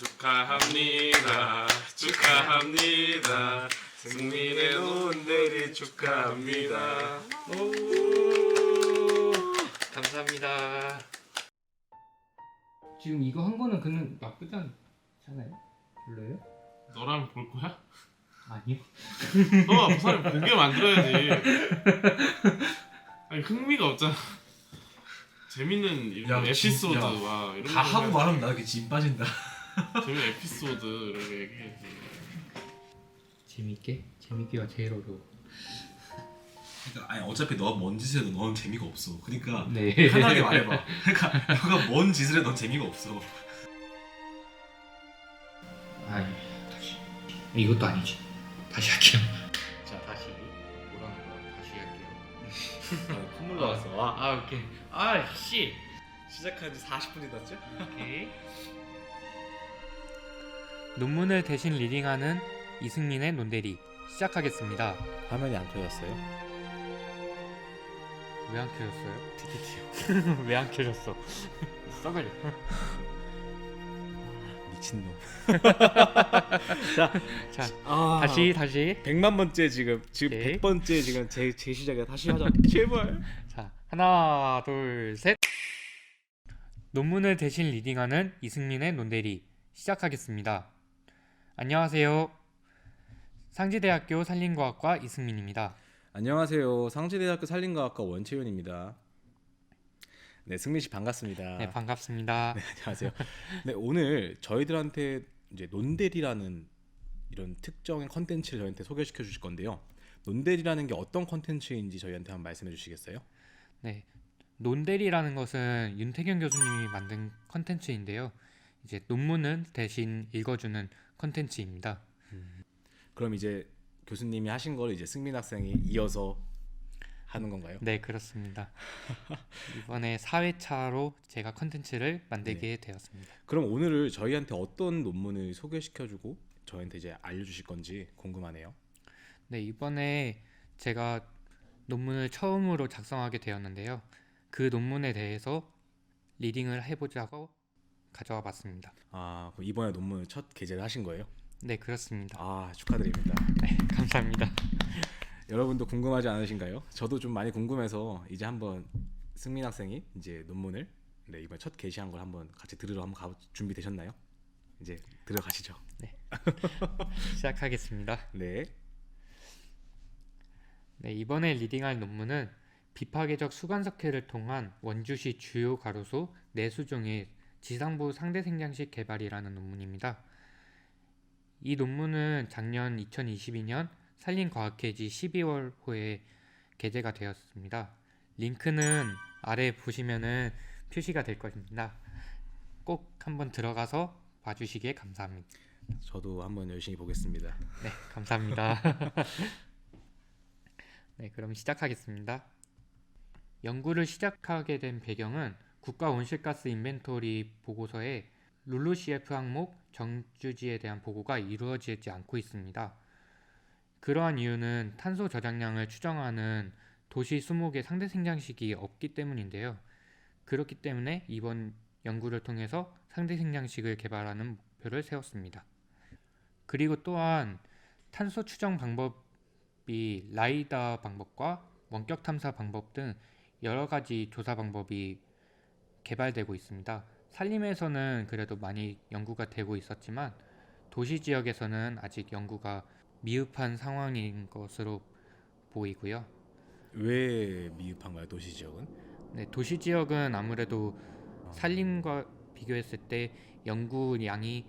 축하합니다. 축하합니다. 승민의 논대리 축하합니다. 오, 감사합니다. 지금 이거 한 거는 그냥 나쁘지 않잖아요? 별로예요? 너랑 볼 거야? 아니요. 너가 부산을 보게 만들어야지. 아니 흥미가 없잖아. 재밌는 이런 야, 에피소드와 이런 다 거 하고. 말하면 나 이렇게 진 빠진다. 재밌는 에피소드 이런 거 얘기해야지. 재밌게? 재밌게가 제일 어려워. 그러니까 아니 어차피 너가 뭔 짓을 해도 너는 재미가 없어. 그러니까 네. 편하게 말해봐. 그러니까 너가 뭔 짓을 해도 넌 재미가 없어. 아이, 다시. 이것도 아니지. 다시 할게요. 자, 다시 뭐라는 거 다시 할게요. 콧물 아, 아, 오케이. 아, 씨. 시작한 지 40분이 났죠? 오케이. 논문을 대신 리딩하는 이승민의 논대리 시작하겠습니다. 화면이 안 켜졌어요? 왜 안 켜졌어요? 티티티요. 왜 안 켜졌어? 써버려. 미친놈. 자, 아, 다시 다시. 100만 번째 지금 지금 오케이. 100번째 지금 제, 제 시작이야. 다시 하자. 제발. 자, 하나, 둘, 셋. 논문을 대신 리딩하는 이승민의 논대리 시작하겠습니다. 안녕하세요. 상지대학교 산림과학과 이승민입니다. 안녕하세요. 상지대학교 산림과학과 원채윤입니다. 네, 승민 씨 반갑습니다. 네, 반갑습니다. 네, 안녕하세요. 네, 오늘 저희들한테 이제 논대리라는 이런 특정의 컨텐츠를 저희한테 소개시켜 주실 건데요. 논대리라는 게 어떤 컨텐츠인지 저희한테 한번 말씀해 주시겠어요? 네, 논대리라는 것은 윤태경 교수님이 만든 컨텐츠인데요. 이제 논문은 대신 읽어주는 컨텐츠입니다. 그럼 이제 교수님이 하신 걸 이제 승민 학생이 이어서 하는 건가요? 네, 그렇습니다. 이번에 4회차로 제가 컨텐츠를 만들게 되었습니다. 그럼 오늘을 저희한테 어떤 논문을 소개시켜주고 저희한테 이제 알려주실 건지 궁금하네요. 네, 이번에 제가 논문을 처음으로 작성하게 되었는데요. 그 논문에 대해서 리딩을 해보자고 가져와 봤습니다. 아 그럼 이번에 논문 첫 게재를 하신 거예요? 네, 그렇습니다. 아 축하드립니다. 네, 감사합니다. 여러분도 궁금하지 않으신가요? 저도 좀 많이 궁금해서 이제 한번 승민 학생이 이제 논문을 네 이번 첫 게시한 걸 한번 같이 들으러 한번 가 준비 되셨나요? 이제 들어가시죠. 시작하겠습니다. 네. 네, 이번에 리딩할 논문은 비파계적 수관석회를 통한 원주시 주요 가로수 내수종의 지상부 상대 생장식 개발이라는 논문입니다. 이 논문은 작년 2022년 산림과학회지 12월 호에 게재가 되었습니다. 링크는 아래 보시면은 표시가 될 것입니다. 꼭 한번 들어가서 봐주시기에 감사합니다. 저도 한번 열심히 보겠습니다. 네, 감사합니다. 네, 그럼 시작하겠습니다. 연구를 시작하게 된 배경은 국가 온실가스 인벤토리 보고서에 룰루CF 항목 정주지에 대한 보고가 이루어지지 않고 있습니다. 그러한 이유는 탄소 저장량을 추정하는 도시 수목의 상대 생장식이 없기 때문인데요. 그렇기 때문에 이번 연구를 통해서 상대 생장식을 개발하는 목표를 세웠습니다. 그리고 또한 탄소 추정 방법이 라이다 방법과 원격 탐사 방법 등 여러 가지 조사 방법이 개발되고 있습니다. 산림에서는 그래도 많이 연구가 되고 있었지만 도시 지역에서는 아직 연구가 미흡한 상황인 것으로 보이고요. 왜 미흡한가요 도시 지역은? 네, 도시 지역은 아무래도 산림과 비교했을 때 연구량이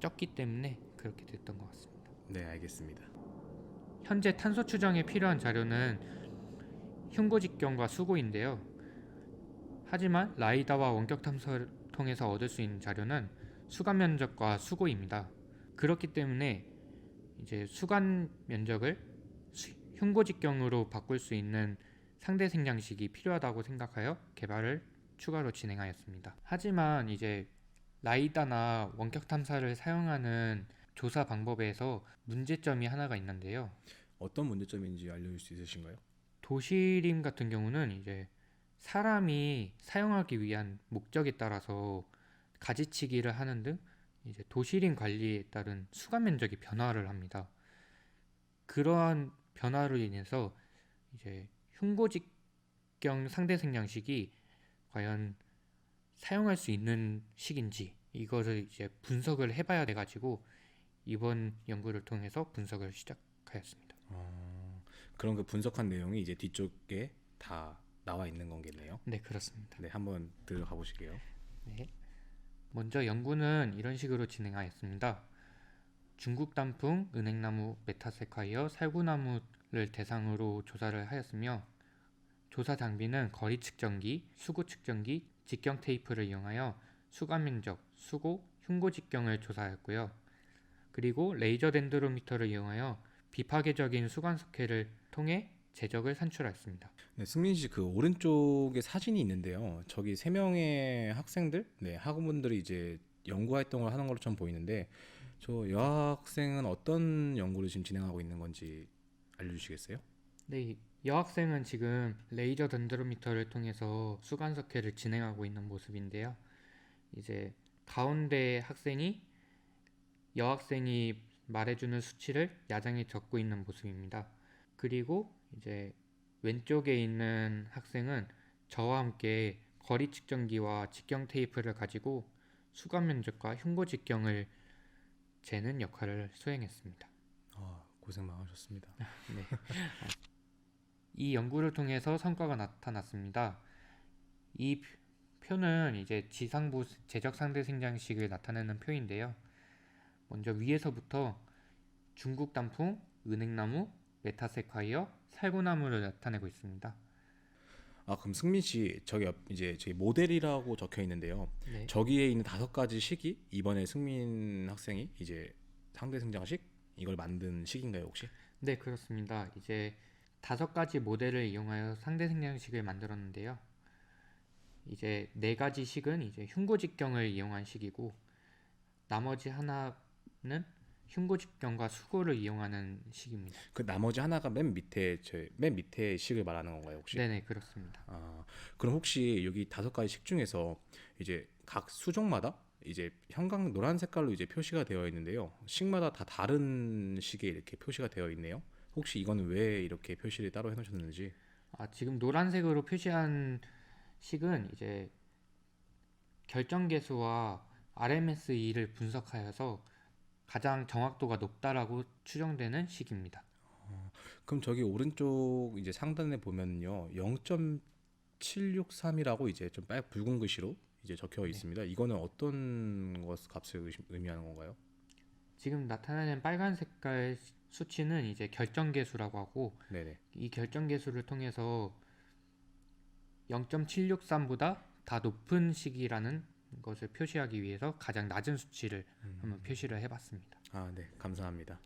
적기 때문에 그렇게 됐던 것 같습니다. 네 알겠습니다. 현재 탄소 추정에 필요한 자료는 흉고 직경과 수고인데요. 하지만 라이다와 원격 탐사를 통해서 얻을 수 있는 자료는 수간 면적과 수고입니다. 그렇기 때문에 이제 수간 면적을 수- 흉고 직경으로 바꿀 수 있는 상대 생장식이 필요하다고 생각하여 개발을 추가로 진행하였습니다. 하지만 이제 라이다나 원격 탐사를 사용하는 조사 방법에서 문제점이 하나가 있는데요. 어떤 문제점인지 알려줄 수 있으신가요? 도시림 같은 경우는 이제 사람이 사용하기 위한 목적에 따라서 가지치기를 하는 등 이제 도시림 관리에 따른 수감 면적이 변화를 합니다. 그러한 변화로 인해서 이제 흉고직경 상대 생장식이 과연 사용할 수 있는 식인지 이거를 이제 분석을 해봐야 돼 가지고 이번 연구를 통해서 분석을 시작하였습니다. 어, 그런 그 분석한 내용이 이제 뒤쪽에 다 나와 있는 거겠네요. 네 그렇습니다. 네, 한번 들어가 보실게요. 네. 먼저 연구는 이런 식으로 진행하였습니다. 중국 단풍, 은행나무, 메타세카이어, 살구나무를 대상으로 조사를 하였으며 조사 장비는 거리 측정기, 수고 측정기, 직경 테이프를 이용하여 수감 면적, 수고, 흉고 직경을 조사하였고요. 그리고 레이저 덴드로미터를 이용하여 비파괴적인 수관 석회를 통해 제적을 산출하였습니다. 네, 승민 씨 그 오른쪽에 사진이 있는데요. 저기 세 명의 학생들, 네, 학우분들이 이제 연구 활동을 하는 좀 보이는데 저 여학생은 어떤 연구를 지금 진행하고 있는 건지 알려주시겠어요? 네, 이 여학생은 지금 레이저 덴드로미터를 통해서 수간석회를 진행하고 있는 모습인데요. 이제 가운데 학생이 여학생이 말해주는 수치를 야장에 적고 있는 모습입니다. 그리고 이제 왼쪽에 있는 학생은 저와 함께 거리 측정기와 직경 테이프를 가지고 수감 면적과 흉고 직경을 재는 역할을 수행했습니다. 아, 고생 많으셨습니다. 네. 이 연구를 통해서 성과가 나타났습니다. 이 표- 표는 이제 지상부 제적 상대 생장식을 나타내는 표인데요. 먼저 위에서부터 중국 단풍, 은행나무, 메타세콰이어, 살구나무를 나타내고 있습니다. 아, 그럼 승민 씨 저기 옆 이제 저기 모델이라고 적혀 있는데요. 네. 저기에 있는 다섯 가지 식이 이번에 승민 학생이 이제 상대 성장식 이걸 만든 식인가요 혹시? 네, 그렇습니다. 이제 다섯 가지 모델을 이용하여 상대 생장식을 만들었는데요. 이제 네 가지 식은 이제 흉고 직경을 이용한 식이고 나머지 하나는 흉고 직경과 수고를 이용하는 식입니다. 그 나머지 하나가 맨 밑에 저맨 밑에 식을 말하는 건가요 혹시? 네네 그렇습니다. 아, 그럼 혹시 여기 다섯 가지 식 중에서 이제 각 수종마다 이제 형광 노란 색깔로 이제 표시가 되어 있는데요. 식마다 다 다른 식에 이렇게 표시가 되어 있네요. 혹시 이거는 왜 이렇게 표시를 따로 해놓으셨는지? 아 지금 노란색으로 표시한 식은 이제 결정 계수와 RMS2를 분석하여서 가장 정확도가 높다라고 추정되는 식입니다. 그럼 저기 오른쪽 이제 상단에 보면요, 0.763이라고 이제 좀 빨 붉은 글씨로 이제 적혀 있습니다. 이거는 어떤 것 값을 의미하는 건가요? 지금 나타나는 빨간 색깔 수치는 이제 결정계수라고 하고 네네. 이 결정계수를 통해서 0.763보다 다 높은 식이라는 것을 표시하기 위해서 가장 낮은 수치를 한번 표시를 해봤습니다. 아, 네, 감사합니다.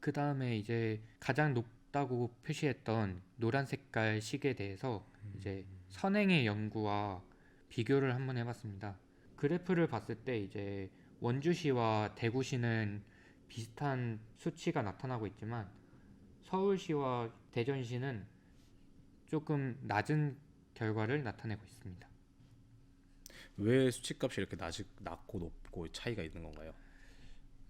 그 다음에 이제 가장 높다고 표시했던 노란 색깔 식에 대해서 이제 선행의 연구와 비교를 한번 해봤습니다. 그래프를 봤을 때 이제 원주시와 대구시는 비슷한 수치가 나타나고 있지만 서울시와 대전시는 조금 낮은 결과를 나타내고 있습니다. 왜 수치값이 이렇게 낮, 낮고 높고 차이가 있는 건가요?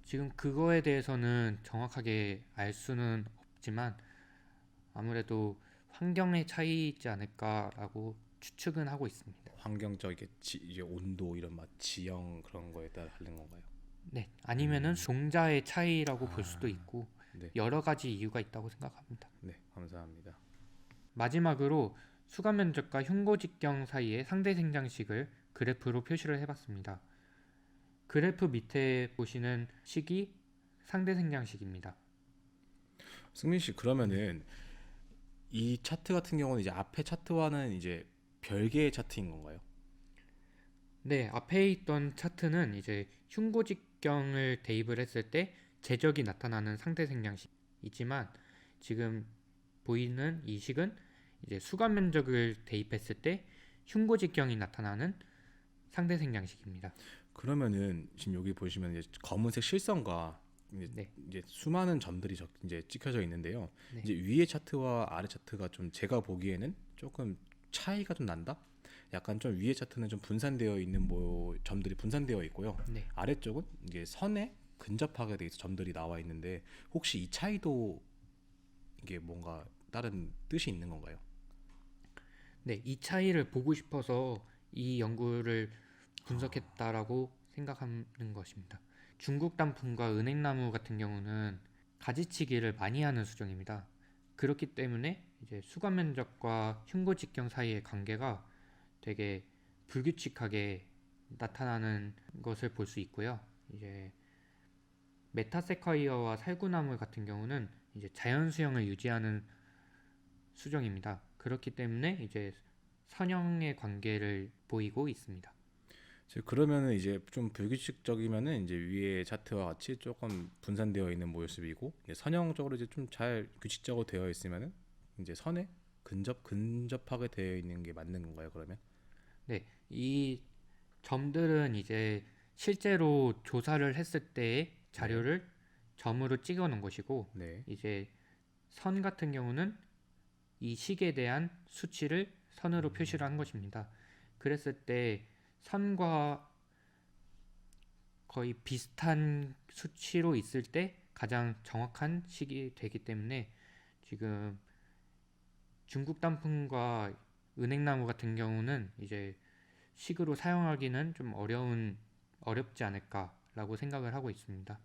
지금 그거에 대해서는 정확하게 알 수는 없지만 아무래도 환경의 차이이지 않을까라고 추측은 하고 있습니다. 환경적 이게 지, 온도 이런 막 지형 그런 거에 따라 다른 건가요? 네, 아니면은 종자의 차이라고 볼 수도 있고 네. 여러 가지 이유가 있다고 생각합니다. 네, 감사합니다. 마지막으로 수감 면적과 흉고 직경 사이의 상대 생장식을 그래프로 표시를 해봤습니다. 그래프 밑에 보시는 식이 상대 생장식입니다. 승민 씨 그러면은 이 차트 같은 경우는 이제 앞에 차트와는 이제 별개의 차트인 건가요? 네, 앞에 있던 차트는 이제 흉고 직경을 대입을 했을 때 제적이 나타나는 상대 생장식이지만 지금 보이는 이 식은 이제 수감 면적을 대입했을 때 흉고 직경이 나타나는 상대 생장식입니다. 그러면은 지금 여기 보시면 이제 검은색 실선과 이제, 네. 이제 수많은 점들이 적, 이제 찍혀져 있는데요. 네. 이제 위에 차트와 아래 차트가 좀 제가 보기에는 조금 차이가 좀 난다. 약간 좀 위에 차트는 좀 분산되어 있는 뭐 점들이 분산되어 있고요. 네. 아래쪽은 이제 선에 근접하게 돼 있어 점들이 나와 있는데 혹시 이 차이도 이게 뭔가 다른 뜻이 있는 건가요? 네, 이 차이를 보고 싶어서 이 연구를 분석했다라고 생각하는 것입니다. 중국 단풍과 은행나무 같은 경우는 가지치기를 많이 하는 수종입니다. 그렇기 때문에 이제 수감 면적과 흉고 직경 사이의 관계가 되게 불규칙하게 나타나는 것을 볼 수 있고요. 이제 메타세카이어와 살구나무 같은 경우는 이제 자연 수영을 유지하는 수종입니다. 그렇기 때문에 이제 선형의 관계를 보이고 있습니다. 즉 그러면은 이제 좀 불규칙적이면은 이제 위에 차트와 같이 조금 분산되어 있는 모습이고 선형적으로 이제 좀 잘 규칙적으로 되어 있으면은 이제 선에 근접 근접하게 되어 있는 게 맞는 건가요? 그러면? 네, 이 점들은 이제 실제로 조사를 했을 때의 자료를 점으로 찍어 놓은 것이고 네. 이제 선 같은 경우는 이 식에 대한 수치를 선으로 표시를 한 것입니다. 그랬을 때 선과 거의 비슷한 수치로 있을 때 가장 정확한 식이 되기 때문에 지금 중국 단풍과 은행나무 같은 경우는 이제 식으로 사용하기는 좀 어려운 어렵지 않을까라고 생각을 하고 있습니다.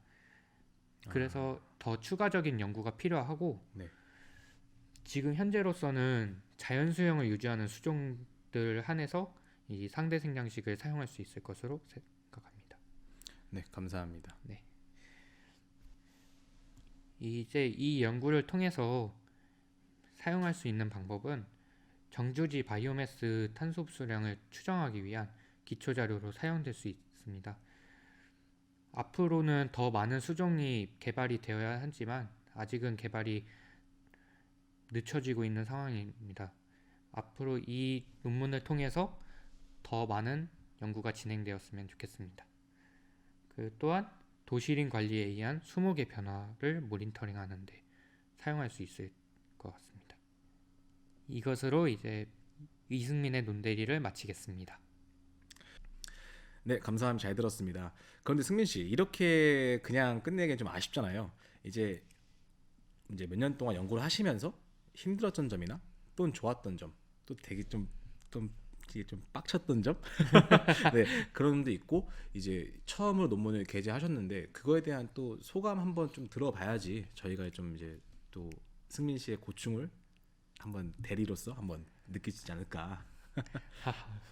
그래서 더 추가적인 연구가 필요하고 네. 지금 현재로서는 자연 수영을 유지하는 수종들 한해서 이 상대 생장식을 사용할 수 있을 것으로 생각합니다. 네, 감사합니다. 이제 이 연구를 통해서 사용할 수 있는 방법은 정주지 바이오매스 탄소 흡수량을 추정하기 위한 기초 자료로 사용될 수 있습니다. 앞으로는 더 많은 수종이 개발이 되어야 하지만 아직은 개발이 늦춰지고 있는 상황입니다. 앞으로 이 논문을 통해서 더 많은 연구가 진행되었으면 좋겠습니다. 그 또한 도시린 관리에 의한 수목의 변화를 모니터링 하는 데 사용할 수 있을 것 같습니다. 이것으로 이제 이승민의 논대리를 마치겠습니다. 네, 감사합니다. 잘 들었습니다. 그런데 승민 씨 이렇게 그냥 끝내기엔 좀 아쉽잖아요. 이제 이제 몇 년 동안 연구를 하시면서 힘들었던 점이나 또는 좋았던 점, 또 되게 좀좀 이게 좀 빡쳤던 점, 네 그런 점도 있고 이제 처음으로 논문을 게재하셨는데 그거에 대한 또 소감 한번 좀 들어봐야지 저희가 좀 이제 또 승민 씨의 고충을 한번 대리로서 한번 느끼지 않을까.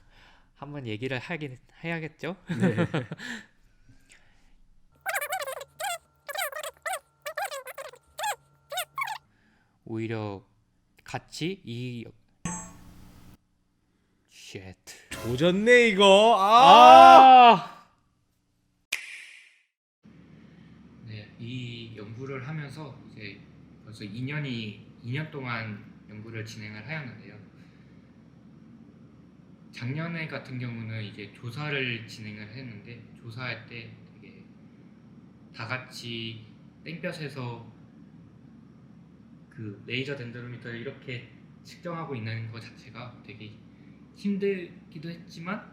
한번 얘기를 하긴 해야겠죠? 오히려 같이 이 쉣. 조졌네 이거. 아! 아! 네, 이 연구를 하면서 이제 벌써 2년이 2년 동안 연구를 진행을 하였는데요. 작년에 같은 경우는 이제 조사를 진행을 했는데 조사할 때 되게 다 같이 땡볕에서 그 레이저 덴드로미터를 이렇게 측정하고 있는 것 자체가 되게 힘들기도 했지만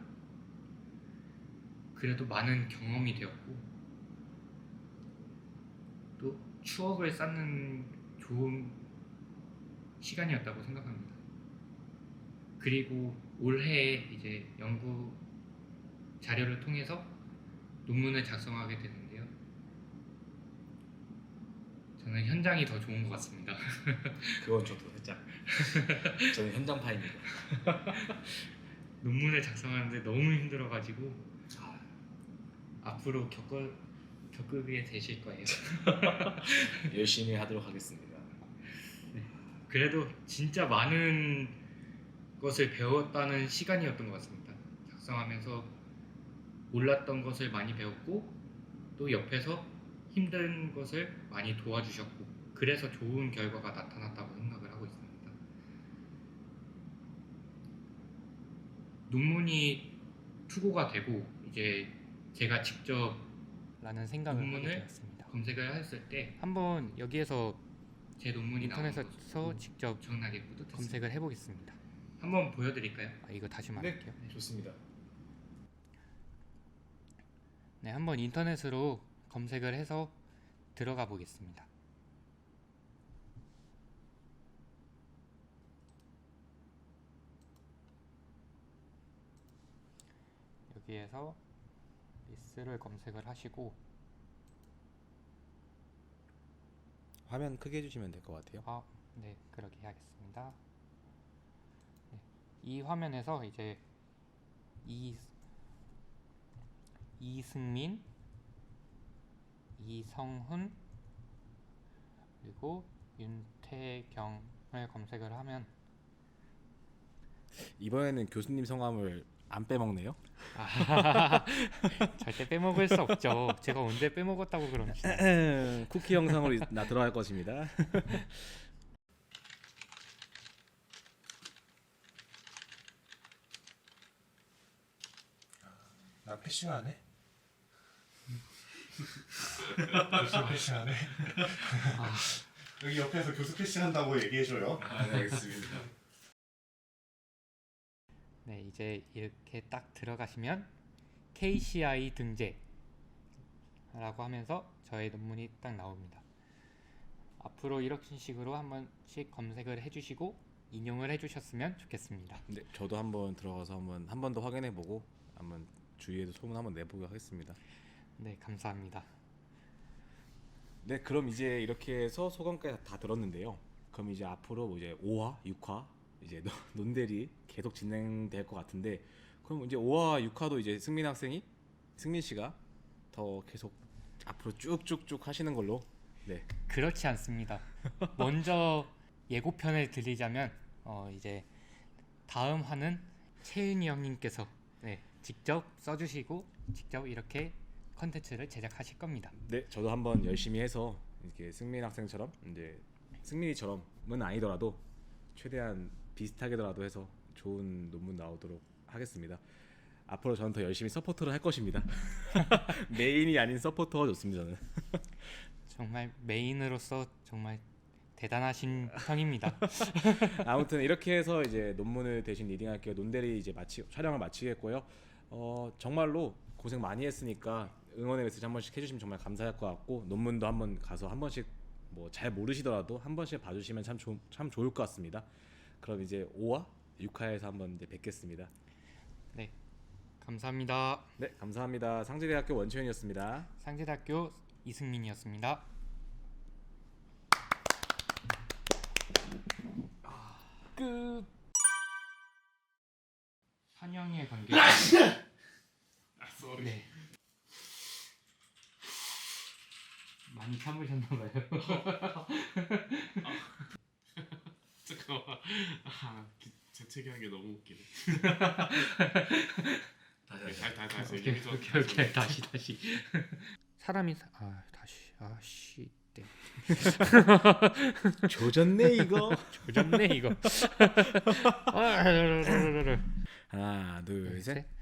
그래도 많은 경험이 되었고 또 추억을 쌓는 좋은 시간이었다고 생각합니다. 그리고 올해 이제 연구 자료를 통해서 논문을 작성하게 되는데요. 저는 현장이 더 좋은 것 같습니다. 그건 저도 살짝 저는 현장파입니다. 논문을 작성하는데 너무 힘들어가지고 아, 앞으로 겪어 겪게 되실 거예요. 열심히 하도록 하겠습니다. 그래도 진짜 많은 것을 배웠다는 시간이었던 것 같습니다. 작성하면서 몰랐던 것을 많이 배웠고 또 옆에서 힘든 것을 많이 도와주셨고 그래서 좋은 결과가 나타났다고 생각을 하고 있습니다. 논문이 투고가 되고 이제 제가 직접 라는 생각을 하게 논문을 되었습니다. 검색을 했을 때 한번 여기에서 제 논문이 나온 인터넷에서 거 직접 엄청나게 뿌듯했습니다. 검색을 해보겠습니다. 한번 보여드릴까요? 아, 이거 다시 말할게요. 네. 좋습니다. 네, 한번 인터넷으로 검색을 해서 들어가 보겠습니다. 여기에서 리스를 검색을 하시고 화면 크게 해주시면 될 것 같아요. 아, 네, 그렇게 해야겠습니다. 네, 이 화면에서 이제 이 이승민, 이성훈 그리고 윤태경을 검색을 하면 이번에는 교수님 성함을 안 빼먹네요. 아, 절대 빼먹을 수 없죠. 제가 언제 빼먹었다고 그러지? 쿠키 영상으로 나 들어갈 것입니다. 나 패싱하네. 교수 패싱하네. 여기 옆에서 교수 패싱한다고 얘기해줘요. 아, 네, 알겠습니다. 네, 이제 이렇게 딱 들어가시면 KCI 등재라고 하면서 저의 논문이 딱 나옵니다. 앞으로 이런 식으로 한 번씩 검색을 해주시고 인용을 해주셨으면 좋겠습니다. 네, 저도 한번 들어가서 한번 한 번 더 확인해 보고 한번 주위에도 소문 한번 내보고 하겠습니다. 네, 감사합니다. 네, 그럼 이제 이렇게 해서 소감까지 다 들었는데요. 그럼 이제 앞으로 뭐 이제 5화, 6화 이제 논- 논대리 계속 진행될 것 같은데 그럼 이제 5화, 6화도 이제 승민 학생이 승민 씨가 더 계속 앞으로 쭉쭉쭉 하시는 걸로 네, 그렇지 않습니다. 먼저 예고편을 드리자면 어, 이제 다음 화는 채윤이 형님께서 네, 직접 써주시고 직접 이렇게 컨텐츠를 제작하실 겁니다. 네, 저도 한번 열심히 해서 이렇게 승민 학생처럼 이제 승민이처럼은 아니더라도 최대한 비슷하게더라도 해서 좋은 논문 나오도록 하겠습니다. 앞으로 저는 더 열심히 서포터를 할 것입니다. 메인이 아닌 서포터가 좋습니다. 저는. 정말 메인으로서 정말 대단하신 형입니다. 아무튼 이렇게 해서 이제 논문을 대신 리딩할게요. 논대리 이제 마치 촬영을 마치겠고요. 어 정말로 고생 많이 했으니까 응원의 메시지 한 번씩 해주시면 정말 감사할 것 같고 논문도 한 번 가서 한 번씩 뭐 잘 모르시더라도 한 번씩 봐주시면 참, 좋, 참 좋을 것 같습니다. 그럼 이제 5화, 6화에서 한번 이제 뵙겠습니다. 네, 감사합니다. 네, 감사합니다. 상지대학교 원채윤이었습니다. 상지대학교 이승민이었습니다. 끝. 한영의 관계. 아 쏘리. 네. 많이 참으셨나봐요. 잠깐만. 아 기- 재채기한 게 너무 웃기네. 다시 다시 다시 다시. 오케이 여기서 오케이 오케이 다시 다시. 사람이 사... 아 다시 아씨 네. 조졌네 이거. 조졌네 이거. 아, 하나, 둘, 셋. 셋.